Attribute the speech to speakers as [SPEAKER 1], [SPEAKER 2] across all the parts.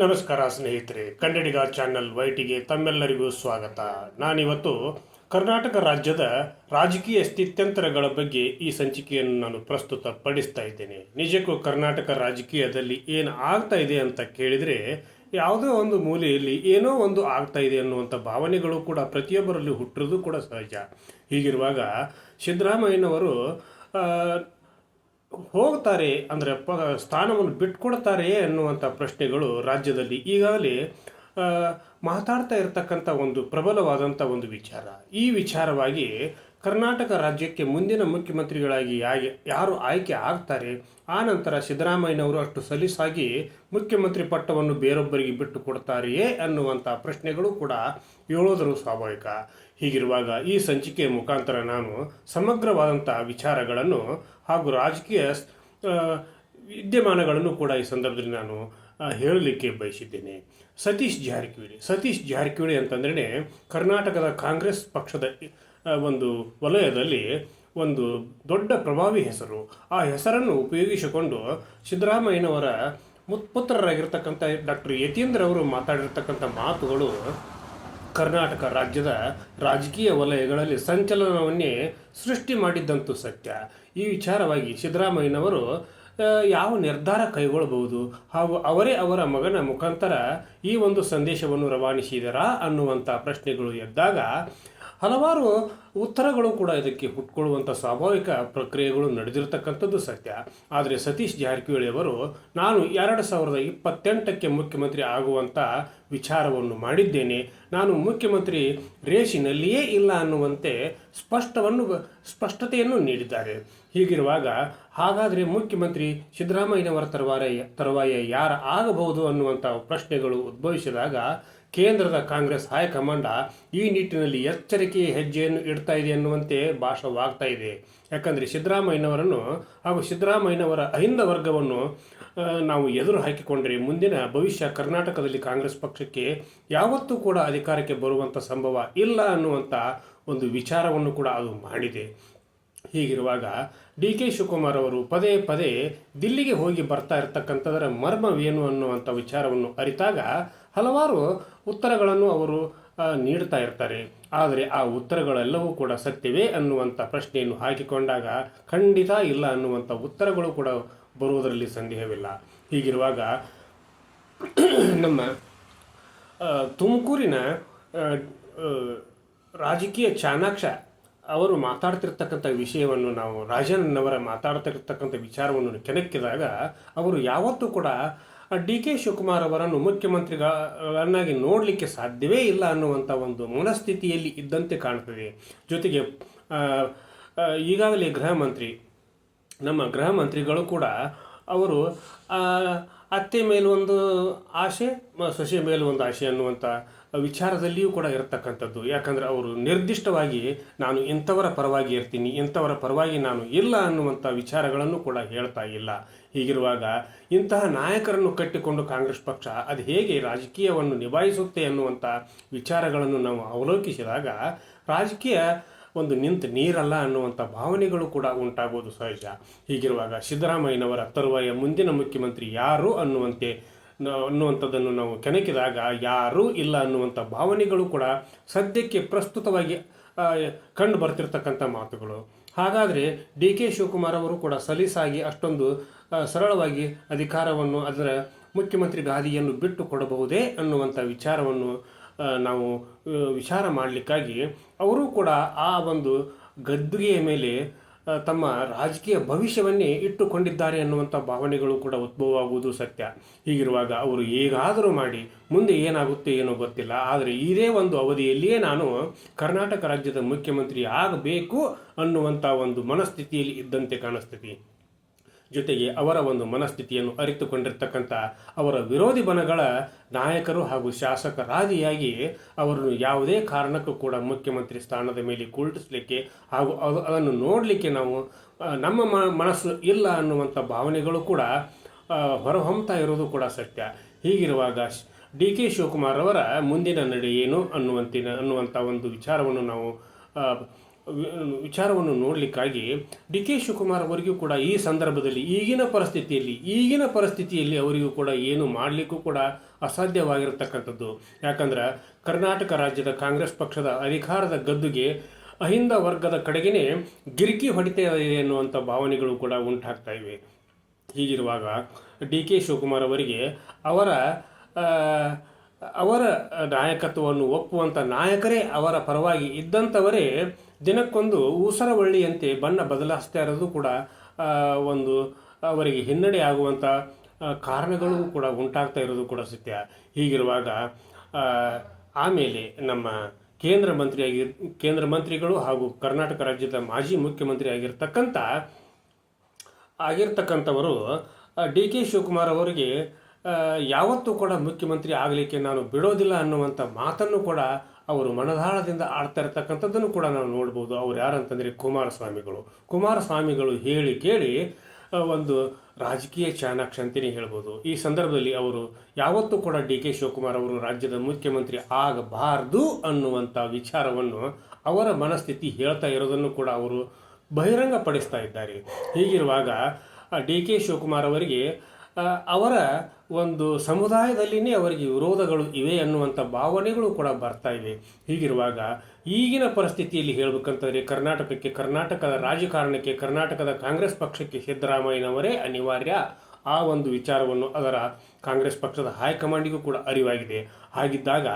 [SPEAKER 1] ನಮಸ್ಕಾರ ಸ್ನೇಹಿತರೆ, ಕನ್ನಡಿಗ ಚಾನೆಲ್ ವೈಟಿಗೆ ತಮ್ಮೆಲ್ಲರಿಗೂ ಸ್ವಾಗತ. ನಾನಿವತ್ತು ಕರ್ನಾಟಕ ರಾಜ್ಯದ ರಾಜಕೀಯ ಸ್ಥಿತ್ಯಂತರಗಳ ಬಗ್ಗೆ ಈ ಸಂಚಿಕೆಯನ್ನು ನಾನು ಪ್ರಸ್ತುತ ಪಡಿಸ್ತಾ ಇದ್ದೇನೆ. ನಿಜಕ್ಕೂ ಕರ್ನಾಟಕ ರಾಜಕೀಯದಲ್ಲಿ ಏನು ಆಗ್ತಾ ಇದೆ ಅಂತ ಕೇಳಿದರೆ, ಯಾವುದೋ ಒಂದು ಮೂಲೆಯಲ್ಲಿ ಏನೋ ಒಂದು ಆಗ್ತಾ ಇದೆ ಅನ್ನುವಂಥ ಭಾವನೆಗಳು ಕೂಡ ಪ್ರತಿಯೊಬ್ಬರಲ್ಲಿ ಹುಟ್ಟಿರೋದು ಕೂಡ ಸಹಜ. ಹೀಗಿರುವಾಗ ಸಿದ್ದರಾಮಯ್ಯನವರು ಹೋಗ್ತಾರೆ ಅಂದರೆ ಪ, ಸ್ಥಾನವನ್ನು ಬಿಟ್ಕೊಡ್ತಾರೆ ಅನ್ನುವಂಥ ಪ್ರಶ್ನೆಗಳು ರಾಜ್ಯದಲ್ಲಿ ಈಗಾಗಲೇ ಮಾತಾಡ್ತಾ ಇರತಕ್ಕಂಥ ಒಂದು ಪ್ರಬಲವಾದಂಥ ಒಂದು ವಿಚಾರ. ಈ ವಿಚಾರವಾಗಿ ಕರ್ನಾಟಕ ರಾಜ್ಯಕ್ಕೆ ಮುಂದಿನ ಮುಖ್ಯಮಂತ್ರಿಗಳಾಗಿ ಯಾರು ಆಯ್ಕೆ ಆಗ್ತಾರೆ, ಆ ನಂತರ ಸಿದ್ದರಾಮಯ್ಯನವರು ಅಷ್ಟು ಸಲೀಸಾಗಿ ಮುಖ್ಯಮಂತ್ರಿ ಪಟ್ಟವನ್ನು ಬೇರೊಬ್ಬರಿಗೆ ಬಿಟ್ಟು ಕೊಡ್ತಾರೆಯೇ ಅನ್ನುವಂಥ ಪ್ರಶ್ನೆಗಳು ಕೂಡ ಏಳೋದರು ಸ್ವಾಭಾವಿಕ ಹೀಗಿರುವಾಗ ಈ ಸಂಚಿಕೆಯ ಮುಖಾಂತರ ನಾನು ಸಮಗ್ರವಾದಂಥ ವಿಚಾರಗಳನ್ನು ಹಾಗೂ ರಾಜಕೀಯ ವಿದ್ಯಮಾನಗಳನ್ನು ಕೂಡ ಈ ಸಂದರ್ಭದಲ್ಲಿ ನಾನು ಹೇಳಲಿಕ್ಕೆ ಬಯಸಿದ್ದೇನೆ. ಸತೀಶ್ ಜಾರಕಿಹೊಳಿ ಸತೀಶ್ ಜಾರಕಿಹೊಳಿ ಅಂತಂದ್ರೆ ಕರ್ನಾಟಕದ ಕಾಂಗ್ರೆಸ್ ಪಕ್ಷದ ಒಂದು ವಲಯದಲ್ಲಿ ಒಂದು ದೊಡ್ಡ ಪ್ರಭಾವಿ ಹೆಸರು. ಆ ಹೆಸರನ್ನು ಉಪಯೋಗಿಸಿಕೊಂಡು ಸಿದ್ದರಾಮಯ್ಯನವರ ಮುತ್ಪುತ್ರರಾಗಿರ್ತಕ್ಕಂಥ ಡಾಕ್ಟರ್ ಯತೀಂದ್ರ ಅವರು ಮಾತಾಡಿರ್ತಕ್ಕಂಥ ಮಾತುಗಳು ಕರ್ನಾಟಕ ರಾಜ್ಯದ ರಾಜಕೀಯ ವಲಯಗಳಲ್ಲಿ ಸಂಚಲನವನ್ನೇ ಸೃಷ್ಟಿ ಮಾಡಿದ್ದಂತೂ ಸತ್ಯ. ಈ ವಿಚಾರವಾಗಿ ಸಿದ್ದರಾಮಯ್ಯನವರು ಯಾವ ನಿರ್ಧಾರ ಕೈಗೊಳ್ಳಬಹುದು ಹಾಗೂ ಅವರೇ ಅವರ ಮಗನ ಮುಖಾಂತರ ಈ ಒಂದು ಸಂದೇಶವನ್ನು ರವಾನಿಸಿದರಾ ಅನ್ನುವಂಥ ಪ್ರಶ್ನೆಗಳು ಎದ್ದಾಗ ಹಲವಾರು ಉತ್ತರಗಳು ಕೂಡ ಇದಕ್ಕೆ ಹುಟ್ಕೊಳ್ಳುವಂಥ ಸ್ವಾಭಾವಿಕ ಪ್ರಕ್ರಿಯೆಗಳು ನಡೆದಿರತಕ್ಕಂಥದ್ದು ಸತ್ಯ. ಆದರೆ ಸತೀಶ್ ಜಾರಕಿಹೊಳಿ ಅವರು, ನಾನು ಎರಡು ಸಾವಿರದ ಇಪ್ಪತ್ತೆಂಟಕ್ಕೆ ಮುಖ್ಯಮಂತ್ರಿ ಆಗುವಂಥ ವಿಚಾರವನ್ನು ಮಾಡಿದ್ದೇನೆ. ನಾನು ಮುಖ್ಯಮಂತ್ರಿ ರೇಸಿನಲ್ಲಿಯೇ ಇಲ್ಲ ಅನ್ನುವಂತೆ ಸ್ಪಷ್ಟವನ್ನು, ಸ್ಪಷ್ಟತೆಯನ್ನು ನೀಡಿದ್ದಾರೆ. ಹೀಗಿರುವಾಗ, ಹಾಗಾದರೆ ಮುಖ್ಯಮಂತ್ರಿ ಸಿದ್ದರಾಮಯ್ಯನವರ ತರುವಾಯ ತರುವಾಯ ಯಾರು ಆಗಬಹುದು ಅನ್ನುವಂಥ ಪ್ರಶ್ನೆಗಳು ಉದ್ಭವಿಸಿದಾಗ ಕೇಂದ್ರದ ಕಾಂಗ್ರೆಸ್ ಹೈಕಮಾಂಡ ಈ ನಿಟ್ಟಿನಲ್ಲಿ ಎಚ್ಚರಿಕೆಯ ಹೆಜ್ಜೆಯನ್ನು ಇಡ್ತಾ ಇದೆ ಅನ್ನುವಂತೆ ಭಾಷವಾಗ್ತಾ ಇದೆ. ಯಾಕಂದರೆ ಸಿದ್ದರಾಮಯ್ಯನವರನ್ನು ಹಾಗೂ ಸಿದ್ದರಾಮಯ್ಯನವರ ಅಹಿಂದ ವರ್ಗವನ್ನು ನಾವು ಎದುರು ಹಾಕಿಕೊಂಡರೆ ಮುಂದಿನ ಭವಿಷ್ಯ ಕರ್ನಾಟಕದಲ್ಲಿ ಕಾಂಗ್ರೆಸ್ ಪಕ್ಷಕ್ಕೆ ಯಾವತ್ತೂ ಕೂಡ ಅಧಿಕಾರಕ್ಕೆ ಬರುವಂಥ ಸಂಭವ ಇಲ್ಲ ಅನ್ನುವಂಥ ಒಂದು ವಿಚಾರವನ್ನು ಕೂಡ ಅದು ಮಾಡಿದೆ. ಹೀಗಿರುವಾಗ ಡಿ ಕೆ ಶಿವಕುಮಾರ್ ಅವರು ಪದೇ ಪದೇ ದಿಲ್ಲಿಗೆ ಹೋಗಿ ಬರ್ತಾ ಇರತಕ್ಕಂಥದರ ಮರ್ಮವೇನು ಅನ್ನುವಂಥ ವಿಚಾರವನ್ನು ಅರಿತಾಗ ಹಲವಾರು ಉತ್ತರಗಳನ್ನು ಅವರು ನೀಡ್ತಾ ಇರ್ತಾರೆ. ಆದರೆ ಆ ಉತ್ತರಗಳೆಲ್ಲವೂ ಕೂಡ ಸತ್ಯವೇ ಅನ್ನುವಂಥ ಪ್ರಶ್ನೆಯನ್ನು ಹಾಕಿಕೊಂಡಾಗ ಖಂಡಿತ ಇಲ್ಲ ಅನ್ನುವಂಥ ಉತ್ತರಗಳು ಕೂಡ ಬರುವುದರಲ್ಲಿ ಸಂದೇಹವಿಲ್ಲ. ಹೀಗಿರುವಾಗ ನಮ್ಮ ತುಮಕೂರಿನ ರಾಜಕೀಯ ಚಾಣಾಕ್ಷ ಅವರು ಮಾತಾಡ್ತಿರ್ತಕ್ಕಂಥ ವಿಷಯವನ್ನು ನಾವು ರಾಜಣ್ಣನವರ ಮಾತಾಡ್ತಿರ್ತಕ್ಕಂಥ ವಿಚಾರವನ್ನು ಕೆಣಕಿದಾಗ ಅವರು ಯಾವತ್ತೂ ಕೂಡ ಡಿ ಕೆ ಶಿವಕುಮಾರ್ ಅವರನ್ನು ಮುಖ್ಯಮಂತ್ರಿಗಳನ್ನಾಗಿ ನೋಡಲಿಕ್ಕೆ ಸಾಧ್ಯವೇ ಇಲ್ಲ ಅನ್ನುವಂಥ ಒಂದು ಮನಸ್ಥಿತಿಯಲ್ಲಿ ಇದ್ದಂತೆ ಕಾಣ್ತದೆ. ಜೊತೆಗೆ ಈಗಾಗಲೇ ಗೃಹ ಮಂತ್ರಿ, ನಮ್ಮ ಗೃಹ ಮಂತ್ರಿಗಳು ಕೂಡ ಅವರು ಅತ್ತೆ ಮೇಲೊಂದು ಮ- ಸೊಸೆ ಮೇಲೊಂದು ಆಸೆ ಅನ್ನುವಂಥ ವಿಚಾರದಲ್ಲಿಯೂ ಕೂಡ ಇರತಕ್ಕಂಥದ್ದು. ಯಾಕಂದರೆ ಅವರು ನಿರ್ದಿಷ್ಟವಾಗಿ, ನಾನು ಇಂಥವರ ಪರವಾಗಿ ಇರ್ತೀನಿ, ಇಂಥವರ ಪರವಾಗಿ ನಾನು ಇಲ್ಲ ಅನ್ನುವಂಥ ವಿಚಾರಗಳನ್ನು ಕೂಡ ಹೇಳ್ತಾ ಇಲ್ಲ. ಹೀಗಿರುವಾಗ ಇಂತಹ ನಾಯಕರನ್ನು ಕಟ್ಟಿಕೊಂಡು ಕಾಂಗ್ರೆಸ್ ಪಕ್ಷ ಅದು ಹೇಗೆ ರಾಜಕೀಯವನ್ನು ನಿಭಾಯಿಸುತ್ತೆ ಅನ್ನುವಂಥ ವಿಚಾರಗಳನ್ನು ನಾವು ಅವಲೋಕಿಸಿದಾಗ ರಾಜಕೀಯ ಒಂದು ನಿಂತು ನೀರಲ್ಲ ಅನ್ನುವಂಥ ಭಾವನೆಗಳು ಕೂಡ ಉಂಟಾಗುವುದು ಸಹಜ. ಹೀಗಿರುವಾಗ ಸಿದ್ದರಾಮಯ್ಯನವರ ತರುವಾಯ ಮುಂದಿನ ಮುಖ್ಯಮಂತ್ರಿ ಯಾರು ಅನ್ನುವಂತೆ ಅನ್ನುವಂಥದ್ದನ್ನು ನಾವು ಕೆಣಕಿದಾಗ ಯಾರೂ ಇಲ್ಲ ಅನ್ನುವಂಥ ಭಾವನೆಗಳು ಕೂಡ ಸದ್ಯಕ್ಕೆ ಪ್ರಸ್ತುತವಾಗಿ ಕಂಡು ಬರ್ತಿರ್ತಕ್ಕಂಥ ಮಾತುಗಳು. ಹಾಗಾದರೆ ಡಿ ಕೆ ಶಿವಕುಮಾರ್ ಅವರು ಕೂಡ ಸಲೀಸಾಗಿ ಅಷ್ಟೊಂದು ಸರಳವಾಗಿ ಅಧಿಕಾರವನ್ನು ಅದರ ಮುಖ್ಯಮಂತ್ರಿ ಗಾದಿಯನ್ನು ಬಿಟ್ಟು ಕೊಡಬಹುದೇ ಅನ್ನುವಂಥ ವಿಚಾರವನ್ನು ನಾವು ವಿಚಾರ ಮಾಡಲಿಕ್ಕಾಗಿ ಅವರು ಕೂಡ ಆ ಒಂದು ಗದ್ದುಗೆಯ ಮೇಲೆ ತಮ್ಮ ರಾಜಕೀಯ ಭವಿಷ್ಯವನ್ನೇ ಇಟ್ಟುಕೊಂಡಿದ್ದಾರೆ ಅನ್ನುವಂಥ ಭಾವನೆಗಳು ಕೂಡ ಉದ್ಭವವಾಗುವುದು ಸತ್ಯ. ಹೀಗಿರುವಾಗ ಅವರು ಹೇಗಾದರೂ ಮಾಡಿ ಮುಂದೆ ಏನಾಗುತ್ತೆ ಏನೋ ಗೊತ್ತಿಲ್ಲ. ಆದರೆ ಇದೇ ಒಂದು ಅವಧಿಯಲ್ಲಿಯೇ ನಾನು ಕರ್ನಾಟಕ ರಾಜ್ಯದ ಮುಖ್ಯಮಂತ್ರಿ ಆಗಬೇಕು ಅನ್ನುವಂಥ ಒಂದು ಮನಸ್ಥಿತಿಯಲ್ಲಿ ಇದ್ದಂತೆ ಕಾಣಿಸ್ತದೆ. ಜೊತೆಗೆ ಅವರ ಒಂದು ಮನಸ್ಥಿತಿಯನ್ನು ಅರಿತುಕೊಂಡಿರ್ತಕ್ಕಂಥ ಅವರ ವಿರೋಧಿ ಬಣಗಳ ನಾಯಕರು ಹಾಗೂ ಶಾಸಕರಾದಿಯಾಗಿ ಅವರನ್ನು ಯಾವುದೇ ಕಾರಣಕ್ಕೂ ಕೂಡ ಮುಖ್ಯಮಂತ್ರಿ ಸ್ಥಾನದ ಮೇಲೆ ಕುಳ್ಳಿಸಲಿಕ್ಕೆ ಹಾಗೂ ಅದು- ಅದನ್ನು ನೋಡಲಿಕ್ಕೆ ನಾವು ನಮ್ಮ ಮನಸ್ಸು ಇಲ್ಲ ಅನ್ನುವಂಥ ಭಾವನೆಗಳು ಕೂಡ ಹೊರಹೊಮ್ತಾ ಇರೋದು ಕೂಡ ಸತ್ಯ. ಹೀಗಿರುವಾಗ ಡಿ ಕೆ ಶಿವಕುಮಾರ್ ಅವರ ಮುಂದಿನ ನಡೆ ಏನು ಅನ್ನುವಂತಿನ, ಅನ್ನುವಂಥ ಒಂದು ವಿಚಾರವನ್ನು ನಾವು ವಿಚಾರವನ್ನು ನೋಡಲಿಕ್ಕಾಗಿ ಡಿ ಕೆ ಶಿವಕುಮಾರ್ ಅವರಿಗೂ ಕೂಡ ಈ ಸಂದರ್ಭದಲ್ಲಿ ಈಗಿನ ಪರಿಸ್ಥಿತಿಯಲ್ಲಿ ಈಗಿನ ಪರಿಸ್ಥಿತಿಯಲ್ಲಿ ಅವರಿಗೂ ಕೂಡ ಏನು ಮಾಡಲಿಕ್ಕೂ ಕೂಡ ಅಸಾಧ್ಯವಾಗಿರತಕ್ಕಂಥದ್ದು. ಯಾಕಂದ್ರೆ ಕರ್ನಾಟಕ ರಾಜ್ಯದ ಕಾಂಗ್ರೆಸ್ ಪಕ್ಷದ ಅಧಿಕಾರದ ಗದ್ದುಗೆ ಅಹಿಂದ ವರ್ಗದ ಕಡೆಗೇನೆ ಗಿರಿಕಿ ಹೊಡಿತಾ ಇದೆ ಅನ್ನುವಂಥ ಭಾವನೆಗಳು ಕೂಡ ಉಂಟಾಗ್ತಾ ಇವೆ. ಹೀಗಿರುವಾಗ ಡಿ ಕೆ ಶಿವಕುಮಾರ್ ಅವರಿಗೆ ಅವರ ಅವರ ನಾಯಕತ್ವವನ್ನು ಒಪ್ಪುವಂಥ ನಾಯಕರೇ ಅವರ ಪರವಾಗಿ ಇದ್ದಂಥವರೇ ದಿನಕ್ಕೊಂದು ಊಸರವಳ್ಳಿಯಂತೆ ಬಣ್ಣ ಬದಲಾಯಿಸ್ತಾ ಇರೋದು ಕೂಡ ಒಂದು ಅವರಿಗೆ ಹಿನ್ನಡೆ ಆಗುವಂಥ ಕಾರಣಗಳು ಕೂಡ ಉಂಟಾಗ್ತಾ ಇರೋದು ಕೂಡ ಸತ್ಯ. ಹೀಗಿರುವಾಗ ಆಮೇಲೆ ನಮ್ಮ ಕೇಂದ್ರ ಮಂತ್ರಿಯಾಗಿ ಕೇಂದ್ರ ಮಂತ್ರಿಗಳು ಹಾಗೂ ಕರ್ನಾಟಕ ರಾಜ್ಯದ ಮಾಜಿ ಮುಖ್ಯಮಂತ್ರಿ ಆಗಿರ್ತಕ್ಕಂಥ ಆಗಿರ್ತಕ್ಕಂಥವರು ಡಿ ಕೆ ಶಿವಕುಮಾರ್ ಅವರಿಗೆ ಯಾವತ್ತೂ ಕೂಡ ಮುಖ್ಯಮಂತ್ರಿ ಆಗಲಿಕ್ಕೆ ನಾನು ಬಿಡೋದಿಲ್ಲ ಅನ್ನುವಂಥ ಮಾತನ್ನು ಕೂಡ ಅವರು ಮನದಾಳದಿಂದ ಆಡ್ತಾ ಇರತಕ್ಕಂಥದ್ದನ್ನು ಕೂಡ ನಾವು ನೋಡ್ಬೋದು. ಅವ್ರು ಯಾರಂತಂದರೆ ಕುಮಾರಸ್ವಾಮಿಗಳು. ಕುಮಾರಸ್ವಾಮಿಗಳು ಹೇಳಿ ಕೇಳಿ ಒಂದು ರಾಜಕೀಯ ಚಾಣಾಕ್ಷ ಅಂತಲೇ ಹೇಳ್ಬೋದು. ಈ ಸಂದರ್ಭದಲ್ಲಿ ಅವರು, ಯಾವತ್ತೂ ಕೂಡ ಡಿ ಕೆ ಶಿವಕುಮಾರ್ ಅವರು ರಾಜ್ಯದ ಮುಖ್ಯಮಂತ್ರಿ ಆಗಬಾರ್ದು ಅನ್ನುವಂಥ ವಿಚಾರವನ್ನು ಅವರ ಮನಸ್ಥಿತಿ ಹೇಳ್ತಾ ಇರೋದನ್ನು ಕೂಡ ಅವರು ಬಹಿರಂಗಪಡಿಸ್ತಾ ಇದ್ದಾರೆ. ಹೀಗಿರುವಾಗ ಡಿ ಕೆ ಶಿವಕುಮಾರ್ ಅವರಿಗೆ ಅವರ ಒಂದು ಸಮುದಾಯದಲ್ಲಿನೇ ಅವರಿಗೆ ವಿರೋಧಗಳು ಇವೆ ಅನ್ನುವಂಥ ಭಾವನೆಗಳು ಕೂಡ ಬರ್ತಾ ಇವೆ. ಹೀಗಿರುವಾಗ ಈಗಿನ ಪರಿಸ್ಥಿತಿಯಲ್ಲಿ ಹೇಳಬೇಕಂತಂದರೆ ಕರ್ನಾಟಕಕ್ಕೆ, ಕರ್ನಾಟಕದ ರಾಜಕಾರಣಕ್ಕೆ, ಕರ್ನಾಟಕದ ಕಾಂಗ್ರೆಸ್ ಪಕ್ಷಕ್ಕೆ ಸಿದ್ದರಾಮಯ್ಯನವರೇ ಅನಿವಾರ್ಯ ಆ ಒಂದು ವಿಚಾರವನ್ನು ಅದರ ಕಾಂಗ್ರೆಸ್ ಪಕ್ಷದ ಹೈಕಮಾಂಡಿಗೂ ಕೂಡ ಅರಿವಾಗಿದೆ. ಹಾಗಿದ್ದಾಗ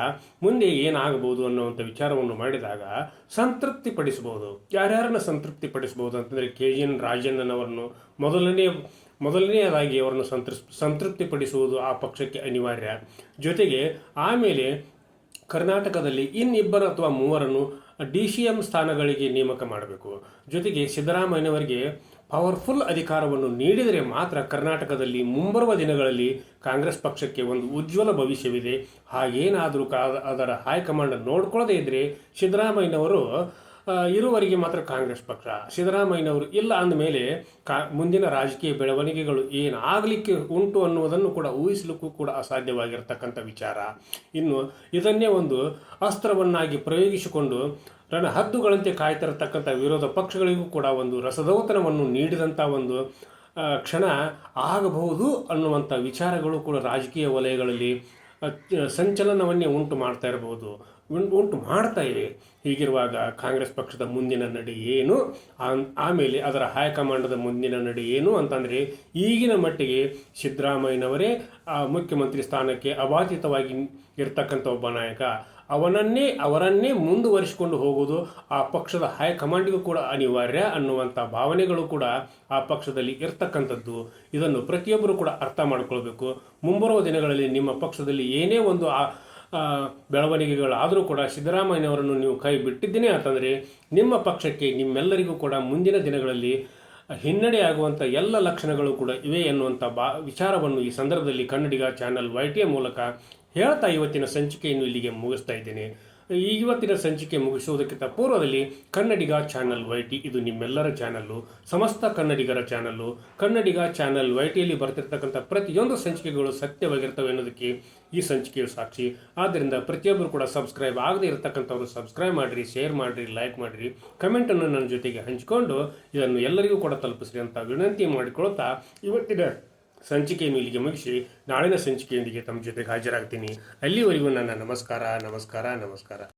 [SPEAKER 1] ಮುಂದೆ ಏನಾಗಬಹುದು ಅನ್ನುವಂಥ ವಿಚಾರವನ್ನು ಮಾಡಿದಾಗ ಸಂತೃಪ್ತಿ ಪಡಿಸಬಹುದು ಯಾರ್ಯಾರನ್ನ ಸಂತೃಪ್ತಿ ಪಡಿಸಬಹುದು ಅಂತಂದರೆ ಕೆ ಜಿ ಎನ್ ರಾಜಣ್ಣನವರನ್ನು ಮೊದಲನೇ ಮೊದಲನೆಯದಾಗಿ ಅವರನ್ನು ಸಂತೃಪ್ ಸಂತೃಪ್ತಿಪಡಿಸುವುದು ಆ ಪಕ್ಷಕ್ಕೆ ಅನಿವಾರ್ಯ. ಜೊತೆಗೆ ಆಮೇಲೆ ಕರ್ನಾಟಕದಲ್ಲಿ ಇನ್ನಿಬ್ಬರು ಅಥವಾ ಮೂವರನ್ನು ಡಿ ಸಿ ಎಂ ಸ್ಥಾನಗಳಿಗೆ ನೇಮಕ ಮಾಡಬೇಕು. ಜೊತೆಗೆ ಸಿದ್ದರಾಮಯ್ಯನವರಿಗೆ ಪವರ್ಫುಲ್ ಅಧಿಕಾರವನ್ನು ನೀಡಿದರೆ ಮಾತ್ರ ಕರ್ನಾಟಕದಲ್ಲಿ ಮುಂಬರುವ ದಿನಗಳಲ್ಲಿ ಕಾಂಗ್ರೆಸ್ ಪಕ್ಷಕ್ಕೆ ಒಂದು ಉಜ್ವಲ ಭವಿಷ್ಯವಿದೆ. ಹಾಗೇನಾದರೂ ಕಾ ಅದರ ಹೈಕಮಾಂಡ್ ನೋಡ್ಕೊಳ್ಳದೇ ಇದ್ದರೆ ಸಿದ್ದರಾಮಯ್ಯನವರು ಆ, ಇರುವರೆಗೆ ಮಾತ್ರ ಕಾಂಗ್ರೆಸ್ ಪಕ್ಷ ಸಿದ್ದರಾಮಯ್ಯನವರು ಇಲ್ಲ ಅಂದಮೇಲೆ ಕಾ ಮುಂದಿನ ರಾಜಕೀಯ ಬೆಳವಣಿಗೆಗಳು ಏನಾಗಲಿಕ್ಕೆ ಉಂಟು ಅನ್ನುವುದನ್ನು ಕೂಡ ಊಹಿಸಲಿಕ್ಕೂ ಕೂಡ ಅಸಾಧ್ಯವಾಗಿರ್ತಕ್ಕಂಥ ವಿಚಾರ. ಇನ್ನು ಇದನ್ನೇ ಒಂದು ಅಸ್ತ್ರವನ್ನಾಗಿ ಪ್ರಯೋಗಿಸಿಕೊಂಡು ರಣ ಹದ್ದುಗಳಂತೆ ಕಾಯ್ತಿರತಕ್ಕಂಥ ವಿರೋಧ ಪಕ್ಷಗಳಿಗೂ ಕೂಡ ಒಂದು ರಸದೌತನವನ್ನು ನೀಡಿದಂಥ ಒಂದು ಕ್ಷಣ ಆಗಬಹುದು ಅನ್ನುವಂಥ ವಿಚಾರಗಳು ಕೂಡ ರಾಜಕೀಯ ವಲಯಗಳಲ್ಲಿ ಸಂಚಲನವನ್ನೇ ಉಂಟು ಮಾಡ್ತಾ ಇರಬಹುದು. ಉಂಟು ಮಾಡ್ತಾ ಇವೆ ಹೀಗಿರುವಾಗ ಕಾಂಗ್ರೆಸ್ ಪಕ್ಷದ ಮುಂದಿನ ನಡೆ ಏನು? ಆಮೇಲೆ ಅದರ ಹೈಕಮಾಂಡದ ಮುಂದಿನ ನಡೆ ಏನು ಅಂತಂದರೆ ಈಗಿನ ಮಟ್ಟಿಗೆ ಸಿದ್ದರಾಮಯ್ಯನವರೇ ಆ ಮುಖ್ಯಮಂತ್ರಿ ಸ್ಥಾನಕ್ಕೆ ಅಬಾಧಿತವಾಗಿ ಇರ್ತಕ್ಕಂಥ ಒಬ್ಬ ನಾಯಕ. ಅವನನ್ನೇ ಅವರನ್ನೇ ಮುಂದುವರಿಸಿಕೊಂಡು ಹೋಗುವುದು ಆ ಪಕ್ಷದ ಹೈಕಮಾಂಡಿಗೂ ಕೂಡ ಅನಿವಾರ್ಯ ಅನ್ನುವಂಥ ಭಾವನೆಗಳು ಕೂಡ ಆ ಪಕ್ಷದಲ್ಲಿ ಇರ್ತಕ್ಕಂಥದ್ದು. ಇದನ್ನು ಪ್ರತಿಯೊಬ್ಬರು ಕೂಡ ಅರ್ಥ ಮಾಡಿಕೊಳ್ಬೇಕು. ಮುಂಬರುವ ದಿನಗಳಲ್ಲಿ ನಿಮ್ಮ ಪಕ್ಷದಲ್ಲಿ ಏನೇ ಒಂದು ಆ ಆ, ಬೆಳವಣಿಗೆಗಳಾದರೂ ಕೂಡ ಸಿದ್ದರಾಮಯ್ಯನವರನ್ನು ನೀವು ಕೈ ಬಿಟ್ಟಿದ್ದೀನಿ ಅಂತಂದರೆ ನಿಮ್ಮ ಪಕ್ಷಕ್ಕೆ ನಿಮ್ಮೆಲ್ಲರಿಗೂ ಕೂಡ ಮುಂದಿನ ದಿನಗಳಲ್ಲಿ ಹಿನ್ನಡೆ ಆಗುವಂಥ ಎಲ್ಲ ಲಕ್ಷಣಗಳು ಕೂಡ ಇವೆ ಎನ್ನುವಂಥ ಬಾ, ವಿಚಾರವನ್ನು ಈ ಸಂದರ್ಭದಲ್ಲಿ ಕನ್ನಡಿಗ ಚಾನಲ್ ವೈಟಿಯ ಮೂಲಕ ಹೇಳ್ತಾ ಇವತ್ತಿನ ಸಂಚಿಕೆಯನ್ನು ಇಲ್ಲಿಗೆ ಮುಗಿಸ್ತಾ ಇದ್ದೇನೆ. ಇವತ್ತಿನ ಸಂಚಿಕೆ ಮುಗಿಸುವುದಕ್ಕಿಂತ ಪೂರ್ವದಲ್ಲಿ ಕನ್ನಡಿಗ ಚಾನಲ್ ವೈಟಿ, ಇದು ನಿಮ್ಮೆಲ್ಲರ ಚಾನಲ್ಲು, ಸಮಸ್ತ ಕನ್ನಡಿಗರ ಚಾನಲ್ಲು. ಕನ್ನಡಿಗ ಚಾನಲ್ ವೈಟಿಯಲ್ಲಿ ಬರ್ತಿರ್ತಕ್ಕಂಥ ಪ್ರತಿಯೊಂದು ಸಂಚಿಕೆಗಳು ಸತ್ಯವಾಗಿರ್ತವೆ ಅನ್ನೋದಕ್ಕೆ ಈ ಸಂಚಿಕೆಯು ಸಾಕ್ಷಿ. ಆದ್ದರಿಂದ ಪ್ರತಿಯೊಬ್ಬರು ಕೂಡ ಸಬ್ಸ್ಕ್ರೈಬ್ ಆಗದೇ ಇರತಕ್ಕಂಥವ್ರು ಸಬ್ಸ್ಕ್ರೈಬ್ ಮಾಡಿರಿ, ಶೇರ್ ಮಾಡಿರಿ, ಲೈಕ್ ಮಾಡಿರಿ ಕಮೆಂಟನ್ನು ನನ್ನ ಜೊತೆಗೆ ಹಂಚಿಕೊಂಡು ಇದನ್ನು ಎಲ್ಲರಿಗೂ ಕೂಡ ತಲುಪಿಸ್ರಿ ಅಂತ ವಿನಂತಿ ಮಾಡಿಕೊಳ್ತಾ ಇವತ್ತಿನ ಸಂಚಿಕೆಯನ್ನು ಇಲ್ಲಿಗೆ ಮುಗಿಸಿ ನಾಳಿನ ಸಂಚಿಕೆಯೊಂದಿಗೆ ತಮ್ಮ ಜೊತೆಗೆ ಹಾಜರಾಗ್ತೀನಿ. ಅಲ್ಲಿವರೆಗೂ ನನ್ನ ನಮಸ್ಕಾರ ನಮಸ್ಕಾರ ನಮಸ್ಕಾರ.